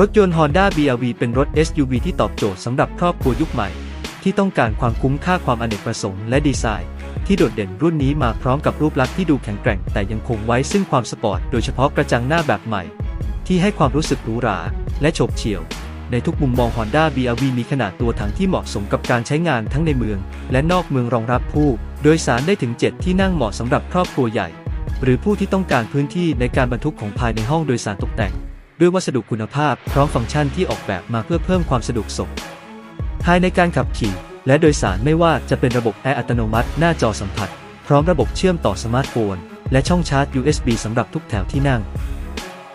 รถยนต์ Honda BRV เป็นรถ SUV ที่ตอบโจทย์สำหรับครอบครัวยุคใหม่ ที่ต้องการความคุ้มค่าความอเนกประสงค์และดีไซน์ ที่โดดเด่นรุ่นนี้มาพร้อมกับรูปลักษณ์ที่ดูแข็งแกร่ง แต่ยังคงไว้ซึ่งความสปอร์ตโดยเฉพาะกระจังหน้าแบบใหม่ ที่ให้ความรู้สึกหรูหรา และโฉบเฉี่ยว ในทุกมุมมอง Honda BRV มีขนาดตัวถังที่เหมาะสมกับการใช้งานทั้งในเมือง และนอกเมืองรองรับผู้ โดยสารได้ถึง 7 ที่นั่งเหมาะสำหรับครอบครัวใหญ่ หรือผู้ที่ต้องการพื้นที่ในการบรรทุกของภายในห้องโดยสารตกแต่ง ด้วยวัสดุคุณภาพพร้อมฟังก์ชันที่ออกแบบมาเพื่อเพิ่มความสะดวกสบภายในการขับขี่ และโดยสารไม่ว่าจะเป็นระบบแอร์อัตโนมัติหน้าจอสัมผัส พร้อมระบบเชื่อมต่อสมาร์ทโฟน และช่องชาร์จ USB สำหรับทุกแถวที่นั่ง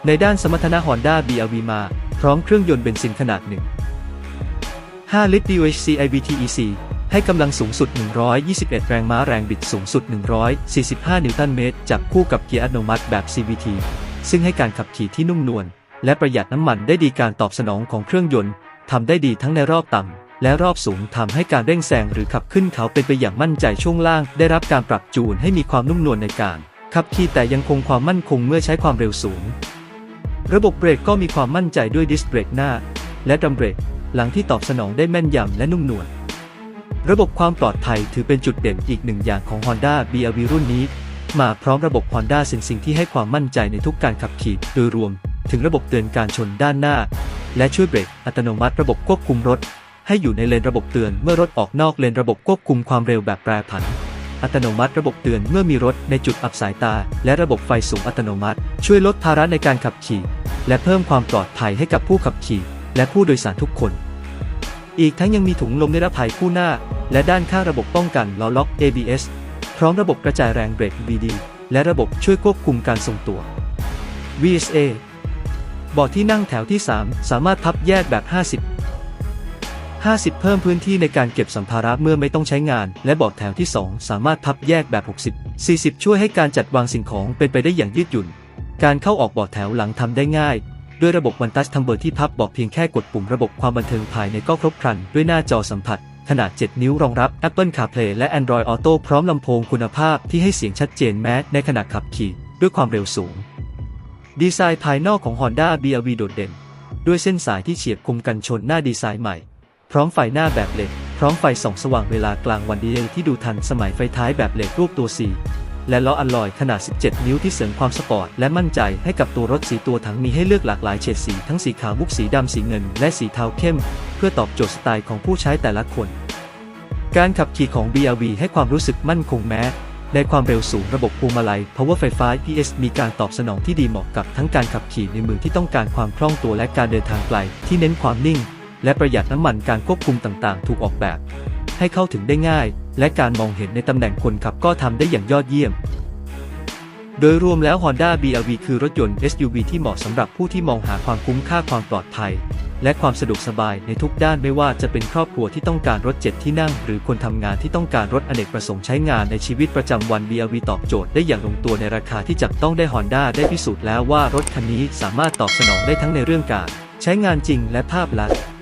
ในด้านสมรรถนะ Honda BRV มา พร้อมเครื่องยนต์เบนซินขนาดหนึ่ง5ลิตร DOHC IVTEC ให้กำลังสูงสุด 121 แรงม้าแรงบิดสูงสุด 145 นิวตันเมตรจับคู่กับเกียร์อัตโนมัติแบบ CVT ซึ่งให้การขับขี่ที่นุ่มนวล และประหยัดน้ำมันได้ดีการตอบสนองของเครื่องยนต์ทำได้ดีทั้งในรอบต่ำและรอบสูงทำให้การเร่งแซงหรือขับขึ้นเขาเป็นไปอย่างมั่นใจช่วงล่าง ได้รับการปรับจูนให้มีความนุ่มนวลในการขับขี่แต่ยังคงความมั่นคงเมื่อใช้ความเร็วสูง ระบบเบรกก็มีความมั่นใจด้วยดิสเบรกหน้า และดัมเบรกหลังที่ตอบสนองได้แม่นยำและนุ่มนวลระบบความปลอดภัยถือเป็นจุดเด่นอีกหนึ่งอย่างของ Honda BRV รุ่นนี้ มาพร้อมระบบ Honda Sensing ที่ให้ความมั่นใจในทุกการขับขี่โดยรวม ถึงระบบเตือนการชนด้านหน้า และช่วยเบรกอัตโนมัติระบบควบคุมรถ ให้อยู่ในเลนระบบเตือนเมื่อรถออกนอกเลนระบบควบคุมความเร็วแบบแปรผัน อัตโนมัติระบบเตือนเมื่อมีรถในจุดอับสายตา และระบบไฟสูงอัตโนมัติ ช่วยลดภาระในการขับขี่ และเพิ่มความปลอดภัยให้กับผู้ขับขี่ และผู้โดยสารทุกคน อีกทั้งยังมีถุงลมนิรภัยคู่หน้า และด้านข้างระบบป้องกันล้อล็อก ABS พร้อมระบบกระจายแรงเบรก BD และระบบช่วยควบคุมการทรงตัว VSA บาะที่นั่งแถวที่ 3 สามารถพับแยกแบบ 50 50 เพิ่มพื้นที่ในการเก็บสัมภาระเมื่อไม่ต้องใช้งาน และเบาะแถวที่ 2 สามารถพับแยกแบบ 60 40 ช่วยให้การจัดวางสิ่งของเป็นไปได้อย่างยืดหยุ่น การเข้าออกเบาะแถวหลังทำได้ง่ายด้วยระบบวันทัชทัมเบอร์ที่พับเบาะเพียงแค่กดปุ่มระบบความบันเทิงภายในก็ครบครัน ด้วยหน้าจอสัมผัส ขนาด 7 นิ้วรองรับ Apple CarPlay และ Android Auto พร้อมลำโพงคุณภาพที่ให้เสียงชัดเจนแม้ในขณะขับขี่ ด้วยความเร็วสูง ดีไซน์ภายนอกของ Honda BRV โดดเด่น ด้วยเส้นสายที่เฉียบคมกันชนหน้าดีไซน์ใหม่ พร้อมไฟหน้าแบบเหลดพร้อมไฟส่องสว่างเวลากลางวันดีเที่ดูทันสมัยไฟท้ายแบบเหลดรูปตัว C และล้ออัลลอยขนาด 17 นิ้วที่เสริมความสปอร์ตและมั่นใจให้กับตัวรถสีตัวถังมีให้เลือกหลากหลายเฉดสีทั้งสีขาวมุกสีดำสีเงิน และสีเทาเข้ม เพื่อตอบโจทย์สไตล์ของผู้ใช้แต่ละคน การขับขี่ของ BRV ให้ความรู้สึกมั่นคงแม้ ในความเร็วสูงระบบพวงมาลัย Power ไฟฟ้า PS มีการตอบสนองที่ดีเหมาะกับทั้งการขับขี่ในเมืองที่ต้องการความคล่องตัวและการเดินทางไกลที่เน้นความนิ่ง และประหยัดน้ำมันการควบคุมต่างๆ ถูกออกแบบ ให้เข้าถึงได้ง่าย และการมองเห็นในตำแหน่งคนขับก็ทำได้อย่างยอดเยี่ยม โดยรวมแล้ว Honda BRV คือรถยนต์ SUV ที่เหมาะสำหรับผู้ที่มองหาความคุ้มค่าความปลอดภัย และความสะดวกสบายในทุกด้านไม่ว่าจะเป็นครอบครัวที่ต้องการรถเจ็ดที่นั่ง หรือคนทำงานที่ต้องการรถอเนกประสงค์ใช้งานในชีวิตประจำวัน BRV ตอบโจทย์ได้อย่างลงตัวในราคาที่จับต้องได้ Honda ได้พิสูจน์แล้วว่ารถคันนี้สามารถตอบสนองได้ทั้งในเรื่องการ ใช้งานจริงและภาพลักษณ์